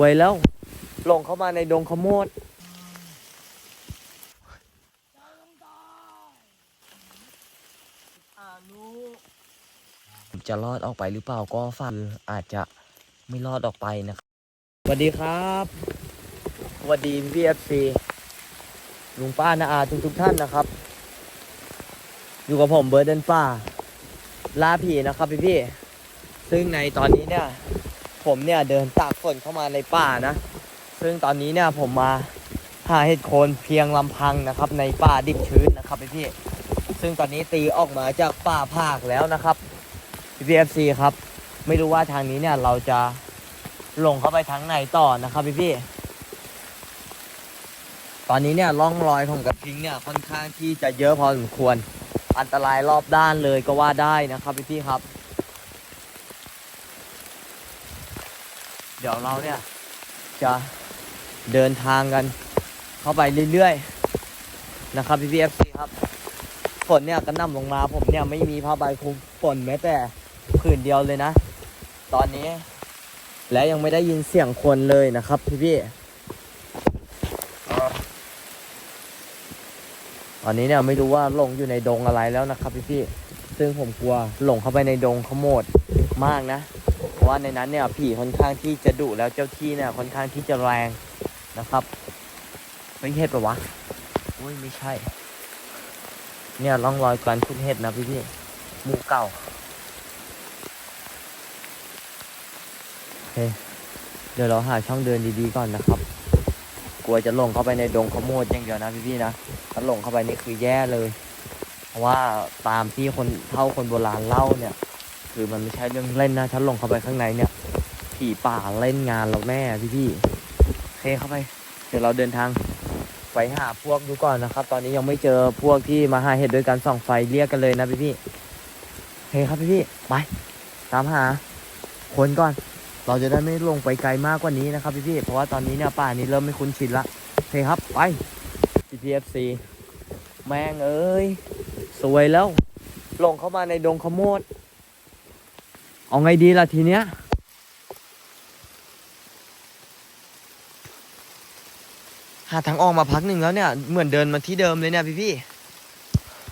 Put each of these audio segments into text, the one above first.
วยแล้ว หลงเข้ามาในดงขโมดจะรอดออกไปหรือเปล่าก็ฝากคือาจจะไม่รอดออกไปนะครับสวัสดีครับสวัสดีพี่เอฟซีลุงป้านาอาทุกทุกท่านนะครับ อยู่กับผมเบิร์ดเดนฟ้าล่าผีนะครับพี่พี่ซึ่งในตอนนี้เนี่ย ผมเนี่ยเดินตากฝนเข้ามาในป่านะ ซึ่งตอนนี้เนี่ยผมมาหาเห็ดโคนเพียงลำพังนะครับ ในป่าดิบชื้นนะครับพี่พี่ซึ่งตอนนี้ตีออกมาจากป่าภาคแล้วนะครับพี่เอฟซีครับ ไม่รู้ว่าทางนี้เนี่ยเราจะลงเข้าไปทางไหนต่อนะครับพี่พี่ตอนนี้เนี่ยร่องรอยของกระทิงเนี่ยค่อนข้างที่จะเยอะพอสมควร อันตรายรอบด้านเลยก็ว่าได้นะครับพี่พี่ครับ เดี๋ยวเราเนี่ย จะเดินทางกัน เข้าไปเรื่อยๆนะครับพี่พี่เอฟซีครับฝนเนี่ยกระหน่ำลงมาผมเนี่ยไม่มีผ้าใบคลุมฝนแม้แต่ผืนเดียวเลยนะ ตอนนี้ และยังไม่ได้ยินเสียงคนเลยนะครับพี่พี่ตอนนี้เนี่ยไม่รู้ว่าหลงอยู่ในดงอะไรแล้วนะครับพี่พี่ซึ่งผมกลัวหลงเข้าไปในดงขโมดมากนะ ว่าในนั้นเนี่ยผีค่อนข้างที่จะดุแล้วเจ้าที่เนี่ยค่อนข้างที่จะแรงนะครับไม่เห็ดปะวะอุ้ยไม่ใช่ เนี่ยร่องรอยการขุดเห็ดนะพี่พี่มูเก่าโอเคเดี๋ยวเราหาช่องเดินดีๆก่อนนะครับ กลัวจะหลงเข้าไปในดงขโมดอย่างเดียวนะพี่ๆนะถ้าหลงเข้าไปนี่คือแย่เลย เพราะว่าตามที่คนเท่าคนโบราณเล่าเนี่ย คือมันไม่ใช่เรื่องเล่นนะถ้าหลงเข้าไปข้างในเนี่ยผีป่าเล่นงานเราแน่พี่ๆโอเคเข้าไป เดี๋ยวเราเดินทางไปหาพวกดูก่อนนะครับ ตอนนี้ยังไม่เจอพวกที่มาหาเห็ดด้วยกันส่องไฟเรียกกันเลยนะพี่ๆโอเคครับพี่ๆไปตามหาคนก่อน เราจะได้ไม่ลงไปไกลมากกว่านี้นะครับพี่ๆเพราะว่าตอนนี้เนี่ยป่านี้เริ่มไม่คุ้นชินละโอเคครับไป GPFC แม่งเอ้ย สวยแล้ว ลงเข้ามาในดงขโมด เอาไงดีล่ะทีเนี้ย หาทางออกมาพักหนึ่งแล้วเนี่ย เหมือนเดินมาที่เดิมเลยเนี่ยพี่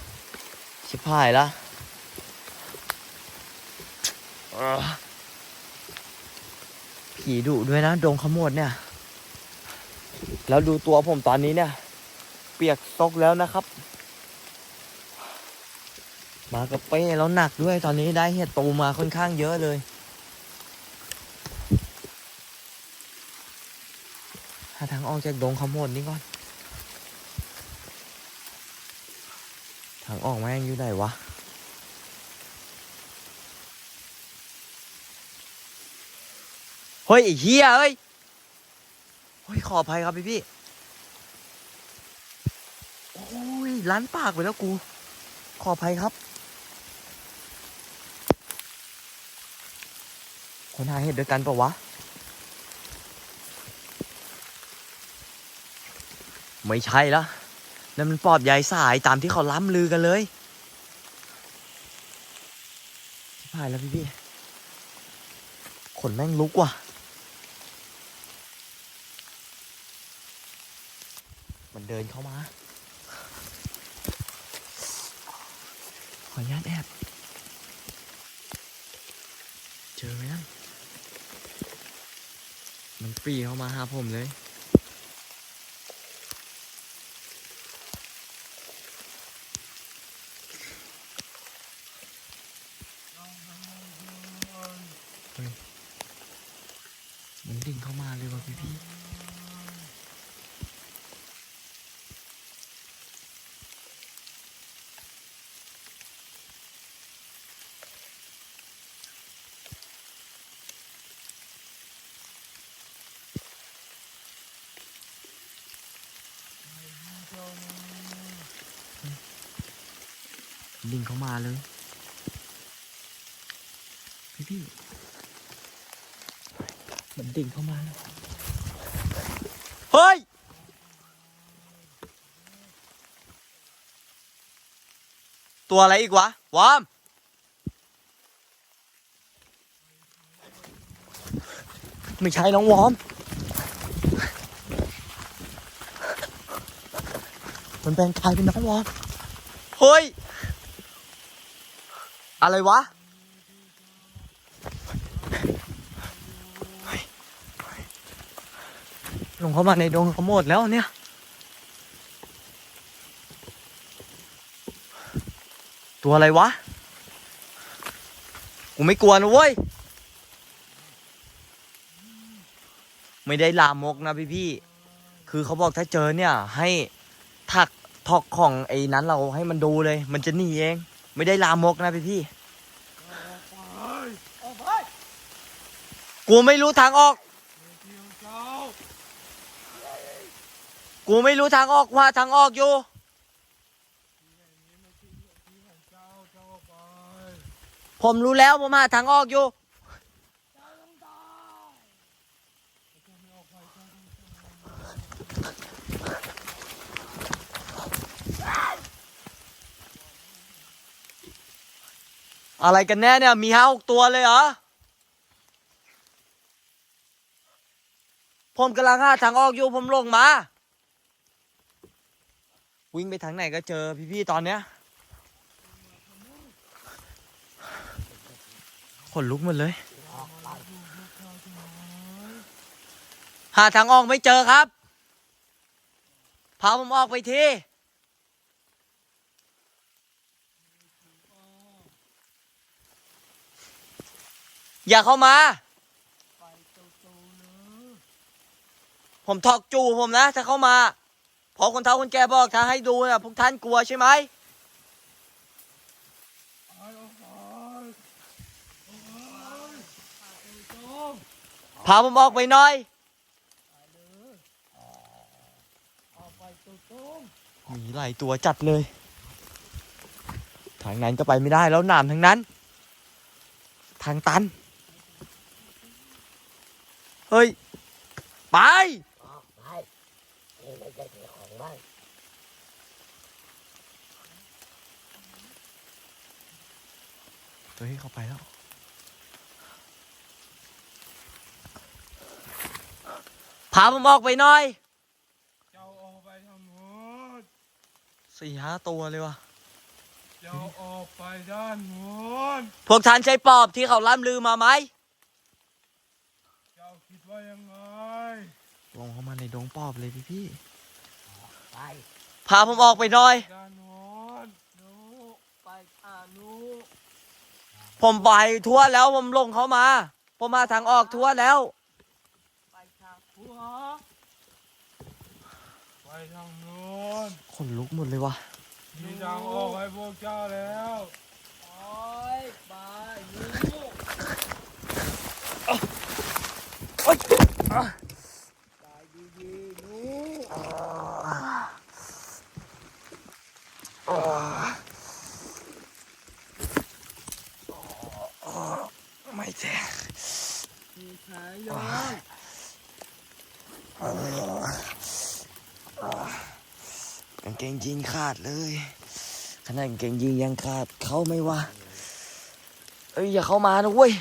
ๆชิบหายละผีดุด้วยนะดงขโมดเนี่ย แล้วดูตัวผมตอนนี้เนี่ย เปียกซกแล้วนะครับ มากับเป้แล้วหนักด้วยตอนนี้ได้เห็ดตูมาค่อนข้างเยอะเลย หาทางออกจากดงขโมดนี่ก่อน ทางออกแม่งอยู่ไหนวะเฮ้ยเฮียเอ้ยเฮ้ยขออภัยครับพี่พี่โอ้ยล้านปากไปแล้วกู ขออภัยครับ คนหาเห็ดด้วยกันปะวะ ไม่ใช่ละนั่นมันปอบยายสายตามที่เขาล้ำลือกันเลยชิบหายแล้วพี่พี่ขนแม่งลุกว่ะ มันเดินเข้ามา ขออนุญาตแอบ เจอไหมนั่นมัน ปรีเข้ามาหาผมเลย มันดิ่งเข้ามาเลยว่ะพี่พี่ ลิงเข้ามาเลย พี่พี่มันดิ่งเข้ามา เฮ้ย ตัวอะไรอีกวะ วาม ไม่ใช่น้องวอม มันแปลงกายเป็นน้องวอม เฮ้ย อะไรวะ ลงเข้ามาในดงเขาหมดแล้วเนี่ย ตัวอะไรวะ กูไม่กลัวนะเว้ย ไม่ได้ลามกนะพี่พี่ คือเขาบอกถ้าเจอเนี่ย ให้ถักทอกของไอ้นั้นเราให้มันดูเลย มันจะหนีเอง ไม่ได้ลามกนะพี่พี่กูไม่รู้ทางออก กูไม่รู้ทางออกว่าทางออกอยู่ ผมรู้แล้วผมหาทางออกอยู่ อะไรกันแน่เนี่ย มีห้าหกตัวเลยเหรอ ผมกำลังหาทางออกอยู่ผมลงมา วิ่งไปทางไหนก็เจอพี่ๆตอนเนี้ยขนลุกหมดเลย หาทางออกไม่เจอครับ พาผมออกไปที อย่าเข้ามาผมถอกจูผมนะ ถ้าเข้ามาพอคนเฒ่าคนแก่บอกถ้าให้ดูนะพวกท่านกลัวใช่ไหมพาผมออกไปหน่อยมีหลายตัวจัดเลย ทางนั้นก็ไปไม่ได้แล้วหนามทั้งนั้น ทางตัน เฮ้ย ไป ออกไปนี่ไม่ใช่ที่ของบ้านเฮ้ยเข้าไปแล้ว พาผมออกไปหน่อยเจ้าออกไปทางโน้นสี่ห้าตัวเลยวะเจ้าออกไปด้านโน้นพวกท่านใช้ปอบที่เขาล่ำลือมาไหมเจ้าคิด ว่ายังไงลงเข้ามาในดงปอบเลยพี่พี่ไปพาผมออกไปหน่อยด้านโน้นหนูไปอ่าหนูผมไปทั่วแล้วผมลงเข้ามา ผมมาทางออกทั่วแล้ว ไปทางหัวไปทางโน้นขนลุกหมดเลยวะมีทางออกให้พวกเจ้าแล้ว ไปไปหนู ไปดีๆนูไม่แจ้มีขายยองกางเกงยีนขาดเลยขนาดกางเกงยีนยังขาดเข้าไม่วะเอ้ยอย่าเข้ามานะเว้ย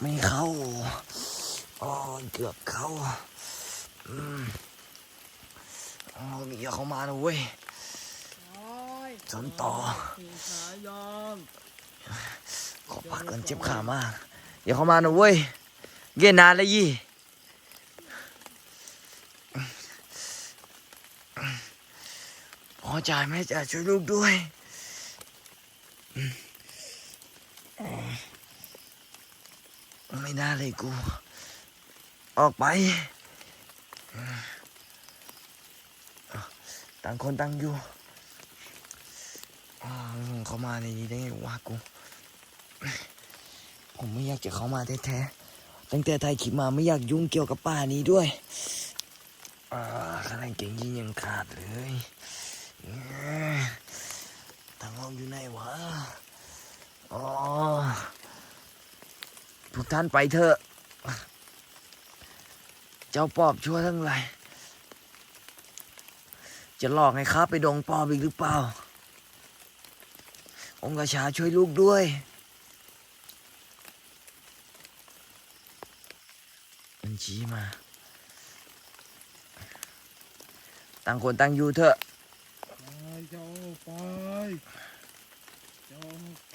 ไม่เข้าอ๋อเกือบเข้าอืมอ๋ออย่าเข้ามานะเว้ยจนต่อมีขายยองขอพักกันเจ็บขามากอย่าเข้ามานะเว้ยเย็นนานแล้วยี่พ่อจ่ายแม่จ่ายช่วยลูกด้วย ไม่น่าเลยกู ออกไปต่างคนต่างอยู่เขามาในนี้ได้ไงวะกู ผมไม่อยากจะเข้ามาแท้ๆ ตั้งแต่ถ่ายคลิปมาไม่อยากยุ่งเกี่ยวกับป่านี้ด้วยอ่าขนาดเก่งยิงยังขาดเลยเอ้ยทางห้องอยู่ไหนวะ ทุกท่านไปเถอะ เจ้าปอบชั่วทั้งหลาย จะหลอกให้ข้าไปดงปอบอีกหรือเปล่า องค์ราชาช่วยลูกด้วย มันชี้มา ต่างคนต่างอยู่เถอะ ไปเจ้าออกไปเจ้าออกไป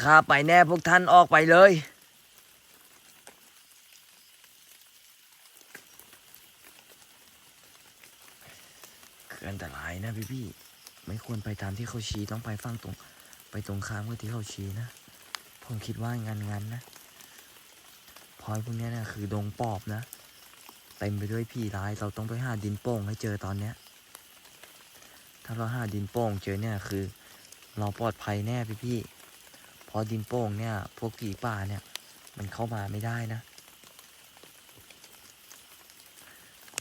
ข้า ไปแน่พวกท่านออกไปเลย คืออันตรายนะพี่พี่ไม่ควรไปตามที่เขาชี้ต้องไปฝั่งตรง ไปตรงข้ามกับที่เขาชี้นะ ผมคิดว่างันงันนะพอ้พวกนี้นะคือดงปอบนะเต็มไปด้วยผีร้ายเราต้องไปหาดินโป่งให้เจอตอนเนี้ย ถ้าเราหาดินโป่งเจอเนี่ยคือ เราปลอดภัยแน่พี่พี่ ราะดินโป่งเนี่ย พวกผีป่าเนี่ย มันเข้ามาไม่ได้นะ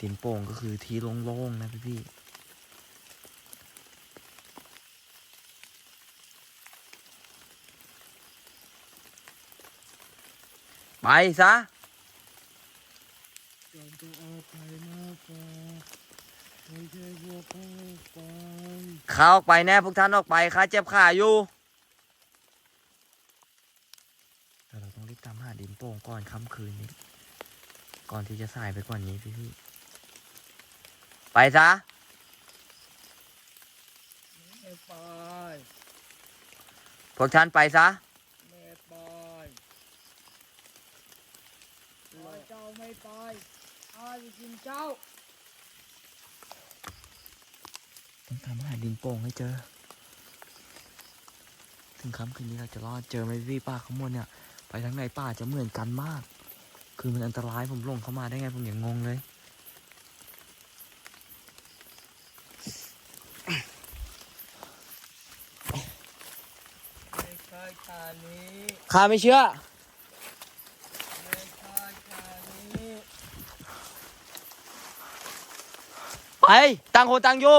ดินโป่งก็คือที่โล่งๆนะพี่พี่ไปซะเขาออกไปข้าออกไปแน่พวกท่านออกไปข้าเจ็บขาอยู่แต่เราต้องรีบตามหาดินโป่ง ก่อนค่ำคืนนี้ ก่อนที่จะสายไปกว่านี้พี่พี่ๆไปซะไม่ไปพวกท่านไปซะไม่ไปถ้าเจ้าไม่ไปข้าจะกินเจ้า ต้องตามหาดินโป่งให้เจอ ถึงค่ำคืนนี้เราจะรอดเจอไหมพี่ป้าข้างบนเนี่ย ไปทางไหนป่าจะเหมือนกันมาก คือมันอันตรายผมหลงเข้ามาได้ไงผมยังงงเลยไม่ใช่การนี้ข้าไม่เชื่อไม่ใช่การนี้ไปต่างคนต่างอยู่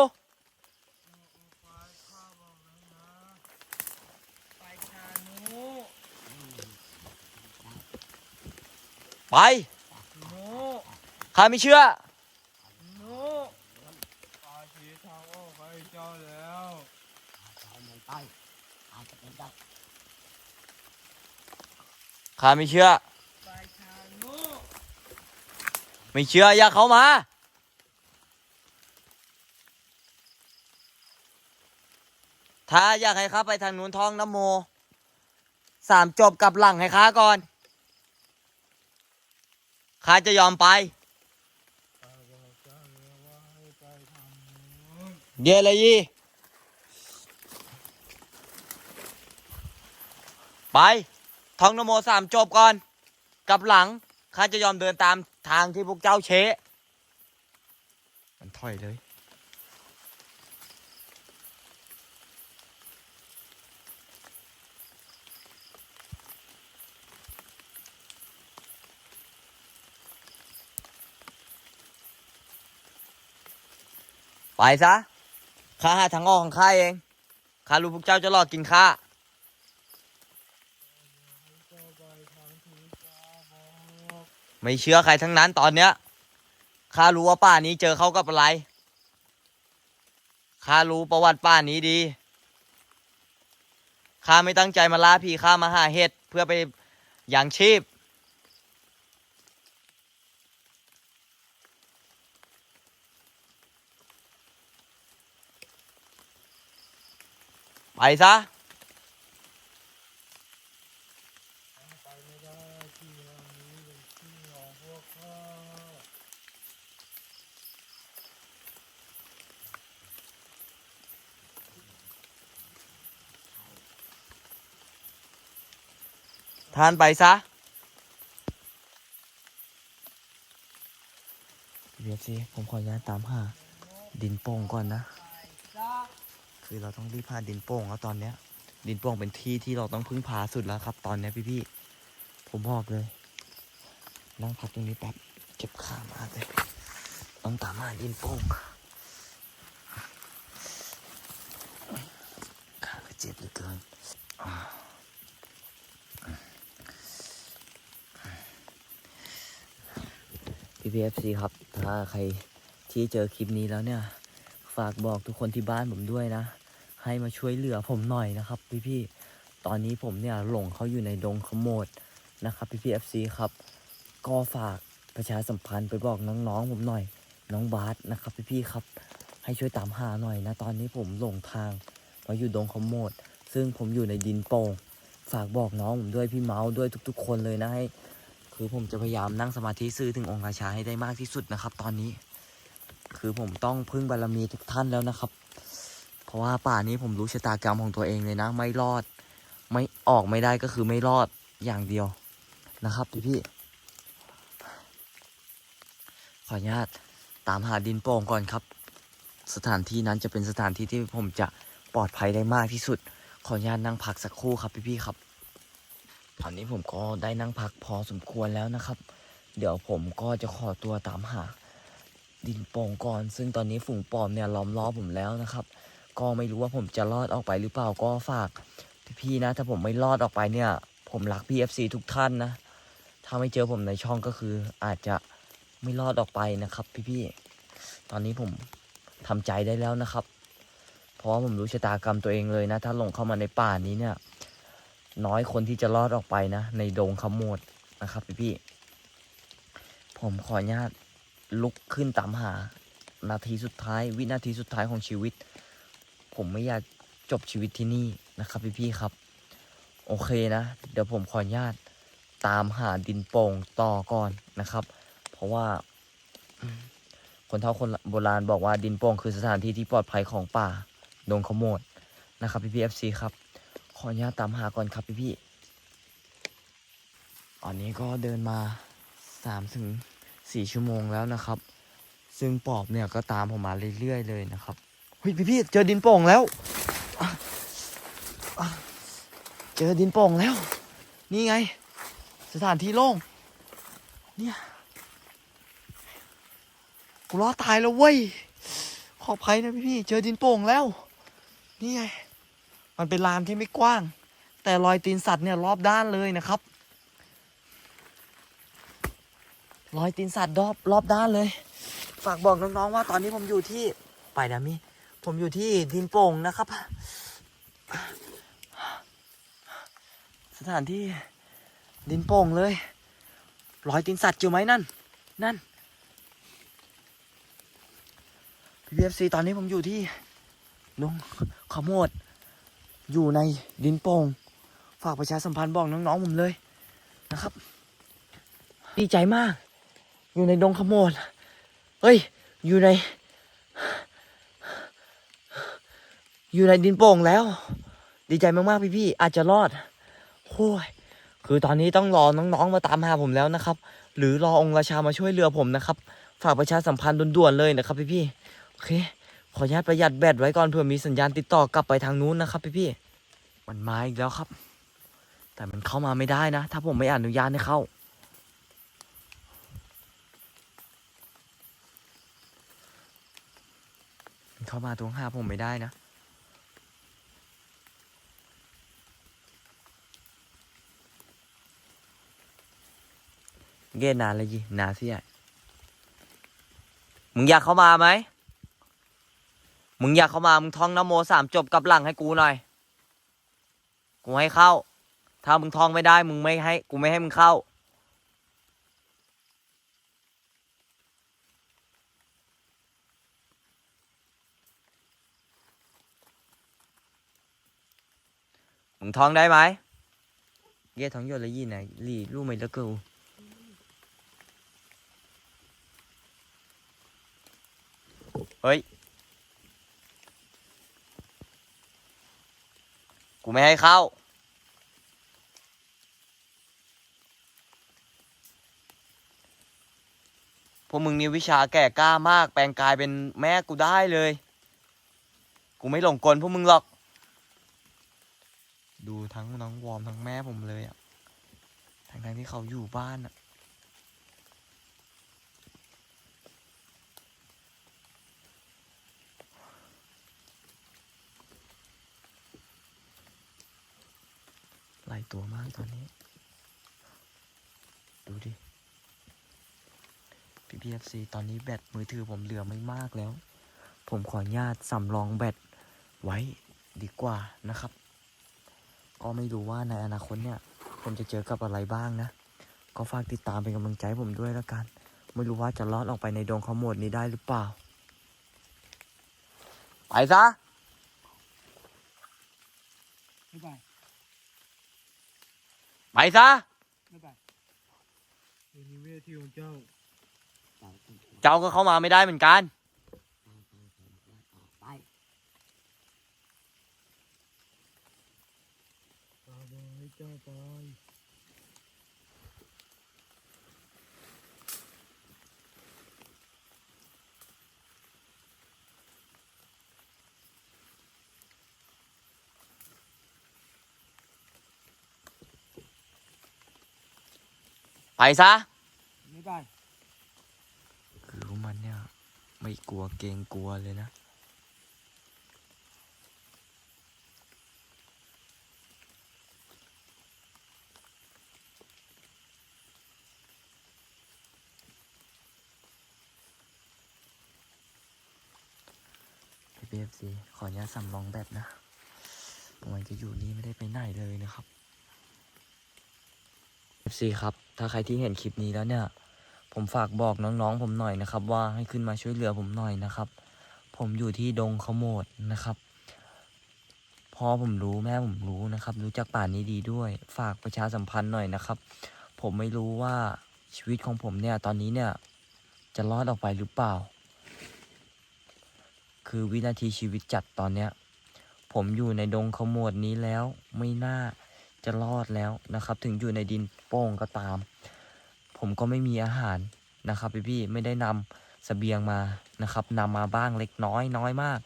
ไปข้าบอกแล้วนะไปทางนู้น ไปนู้นข้าไม่เชื่อนู้นข้าชี้ทางออกให้เจ้าแล้วเขาไม่ไปอาจจะเป็นเจ้าข้าไม่เชื่อ ไปทางนู้นไม่เชื่ออย่าเข้ามา ถ้าอยากให้ข้าไปทางนู้นท้องน้ำโม สามจบกลับหลังให้ข้าก่อน ข้าจะยอมไป เดี๋ยวเยเลยยี่ไปท้องนโมสามจบก่อน กลับหลังข้าจะยอมเดินตามทางที่พวกเจ้าเชะมันถอยเลย ไปซะ ข้าหาทางออกของข้าเอง ข้ารู้พวกเจ้าจะหลอกกินข้า ไม่เชื่อใครทั้งนั้นตอนเนี้ย ข้ารู้ว่าป่านี้เจอเขากับอะไร ข้ารู้ประวัติป่านี้ดี ข้าไม่ตั้งใจมาล่าผีข้ามาหาเห็ดเพื่อไปอยังชีพ ไปซะท่านไปซะเบียซีผมขออนุญาตตามหา ดินโป่งก่อนนะ คือเราต้องรีบพาดินโป่งแล้วตอนเนี้ย ดินโป่งเป็นที่ที่เราต้องพึ่งพาสุดแล้วครับ ตอนเนี้ยพี่ๆผมบอกเลย นั่งพักตรงนี้แป๊บเจ็บขามากเลยต้องตามหาดินโป่งขาก็เจ็บเหลือเกินพี่พีเอฟซีครับ ถ้าใครที่เจอคลิปนี้แล้วเนี่ย ฝากบอกทุกคนที่บ้านผมด้วยนะ ให้มาช่วยเหลือผมหน่อยนะครับ พี่พี่ๆตอนนี้ผมเนี่ยหลงเขาอยู่ในดงขโมดนะครับพี่พีเอฟซีครับ ก็ฝากประชาสัมพันธ์ไปบอกน้องๆผมหน่อย น้องบาสนะครับพี่พี่ๆครับ ให้ช่วยตามหาหน่อยนะ ตอนนี้ผมหลงทางมาอยู่ดงขโมดซึ่งผมอยู่ในดินโป่งฝากบอกน้องผมด้วยพี่เมาส์ด้วยทุก ๆ คนเลยนะให้คือผมจะพยายามนั่งสมาธิซื่อถึงองค์ราชาให้ได้มากที่สุดนะครับ ตอนนี้ คือผมต้องพึ่งบารมีทุกท่านแล้วนะครับ เพราะว่าป่านี้ผมรู้ชะตากรรมของตัวเองเลยนะ ไม่รอด ไม่ออกไม่ได้ก็คือไม่รอดอย่างเดียวนะครับพี่พี่ขออนุญาตตามหาดินโป่งก่อนครับ สถานที่นั้นจะเป็นสถานที่ที่ผมจะปลอดภัยได้มากที่สุด ขออนุญาตนั่งพักสักครู่ครับพี่พี่ครับตอนนี้ผมก็ได้นั่งพักพอสมควรแล้วนะครับ เดี๋ยวผมก็จะขอตัวตามหา ดินโป่งก่อน ซึ่งตอนนี้ฝูงปอมเนี่ยล้อมรอผมแล้วนะครับ ก็ไม่รู้ว่าผมจะรอดออกไปหรือเปล่าก็ฝากพี่ๆนะ ถ้าผมไม่รอดออกไปเนี่ย ผมรัก PFC ทุกท่านนะ ถ้าไม่เจอผมในช่องก็คืออาจจะไม่รอดออกไปนะครับ พี่ๆตอนนี้ผมทำใจได้แล้วนะครับ เพราะว่าผมรู้ชะตากรรมตัวเองเลยนะ ถ้าหลงเข้ามาในป่านี้เนี่ย น้อยคนที่จะรอดออกไปนะ ในโดงขโมดนะครับ พี่ๆผมขออนุญาต ลุกขึ้นตามหา นาทีสุดท้าย วินาทีสุดท้ายของชีวิต ผมไม่อยากจบชีวิตที่นี่นะครับพี่พี่ๆครับ โอเคนะ เดี๋ยวผมขออนุญาตตามหาดินโป่งต่อก่อนนะครับ เพราะว่า คนเฒ่าคนโบราณบอกว่าดินโป่งคือสถานที่ที่ปลอดภัยของป่าดงขโมดนะครับพี่พี่เอฟซีครับ ขออนุญาตตามหาก่อนครับพี่พี่ๆตอนนี้ก็เดินมาสามถึง สี่ชั่วโมงแล้วนะครับ ซึ่งปอบเนี่ยก็ตามผมมาเรื่อยๆเลยนะครับเฮ้ยพี่พี่ๆเจอดินโป่งแล้ว เจอดินโป่งแล้ว นี่ไง สถานที่โล่งเนี่ยกูรอดตายแล้วเว้ยขออภัยนะพี่พี่ๆเจอดินโป่งแล้ว นี่ไง มันเป็นลานที่ไม่กว้าง แต่รอยตีนสัตว์เนี่ยรอบด้านเลยนะครับ รอยตีนสัตว์รอบรอบด้านเลย ฝากบอกน้องๆว่าตอนนี้ผมอยู่ที่ไปนะมิผมอยู่ที่ดินโป่งนะครับ สถานที่ดินโป่งเลยรอยตีนสัตว์เจอไหมนั่น นั่น PFC ตอนนี้ผมอยู่ที่ดงขโมด อยู่ในดินโป่งฝากประชาสัมพันธ์บอกน้องๆผมเลยนะครับ ดีใจมาก อยู่ในดงขโมดเฮ้ย อยู่ใน อยู่ในดินโป่งแล้ว ดีใจมากๆพี่ๆอาจจะรอดโอ้ยคือตอนนี้ต้องรอน้องๆมาตามหาผมแล้วนะครับ หรือรอองค์ราชามาช่วยเรือผมนะครับ ฝากประชาสัมพันธ์ด่วนๆเลยนะครับพี่ๆโอเค ขออนุญาตประหยัดแบตไว้ก่อนเผื่อมีสัญญาณติดต่อกลับไปทางนู้นนะครับพี่ๆมันมาอีกแล้วครับ แต่มันเข้ามาไม่ได้นะ ถ้าผมไม่อนุญาตให้เข้า มัน เข้ามาตรงหาผมไม่ได้นะ เกนานเลยยีนาเสียมึงอยากเข้ามาไหม มึงอยากเข้ามา มึงท่องนโมสามจบกับหลังให้กูหน่อย กูให้เข้า ถ้ามึงท่องไม่ได้ มึงไม่ให้ กูไม่ให้มึงเข้า มึงท่องได้ไหมเย่ท่องโยนเลยยี่ไหนลี่รู้ไหมละกูเฮ้ย กูไม่ให้เข้า พวกมึงนี่วิชาแก่กล้ามาก แปลงกายเป็นแม่กูได้เลย กูไม่หลงกลพวกมึงหรอก ดูทั้งน้องวอมทั้งแม่ผมเลยอะทั้งทั้งที่เขาอยู่บ้านอะหลายตัวมากตอนนี้ ดูดิพี่พีเอฟซีตอนนี้แบตมือถือผมเหลือไม่มากแล้ว ผมขออนุญาตสำรองแบตไว้ดีกว่านะครับ ก็ไม่รู้ว่าในอนาคตเนี่ย ผมจะเจอกับอะไรบ้างนะ ก็ฝากติดตามเป็นกำลังใจให้ผมด้วยแล้วกัน ไม่รู้ว่าจะรอดออกไปในดงขโมดนี้ได้หรือเปล่า ไปซะไม่ไปไปซะไม่ไปนี่นิเวศที่ของเจ้าเจ้าต้องถูกเจ้าก็เข้ามาไม่ได้เหมือนกัน ทางทางทางวัดออกไป ตาบอยเจ้าไป ไปซะ ไม่ไปคือมันเนี่ย ไม่กลัวเกรงกลัวเลยนะพี่เบฟซีขออนุญาตสำรองแบบนะผมจะอยู่นี่ไม่ได้ไปไหนเลยนะครับ FC ครับ ถ้าใครที่เห็นคลิปนี้แล้วเนี่ย ผมฝากบอกน้องๆผมหน่อยนะครับ ว่าให้ขึ้นมาช่วยเหลือผมหน่อยนะครับ ผมอยู่ที่ดงขโมดนะครับพ่อผมรู้แม่ผมรู้นะครับ รู้จักป่านนี้ดีด้วย ฝากประชาสัมพันธ์หน่อยนะครับ ผมไม่รู้ว่าชีวิตของผมเนี่ย ตอนนี้เนี่ย จะรอดออกไปหรือเปล่า คือวินาทีชีวิตจัดตอนเนี้ย ผมอยู่ในดงขโมดนี้แล้วไม่น่า จะรอดแล้วนะครับ ถึงอยู่ในดินโป้งก็ตาม ผมก็ไม่มีอาหารนะครับพี่ๆไม่ได้นำเสบียงมานะครับนำมาบ้างเล็กน้อยน้อยมาก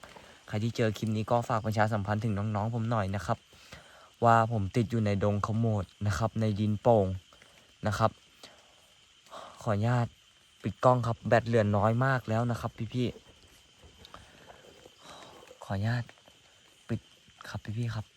ใครที่เจอคลิปนี้ก็ฝากประชาสัมพันธ์ถึงน้องๆ ผมหน่อยนะครับ ว่าผมติดอยู่ในดงขโมดนะครับ ในดินโป่งนะครับ ขออนุญาตปิดกล้องครับแบตเหลือน้อยมากแล้วนะครับพี่ๆขออนุญาตปิดครับพี่ๆครับ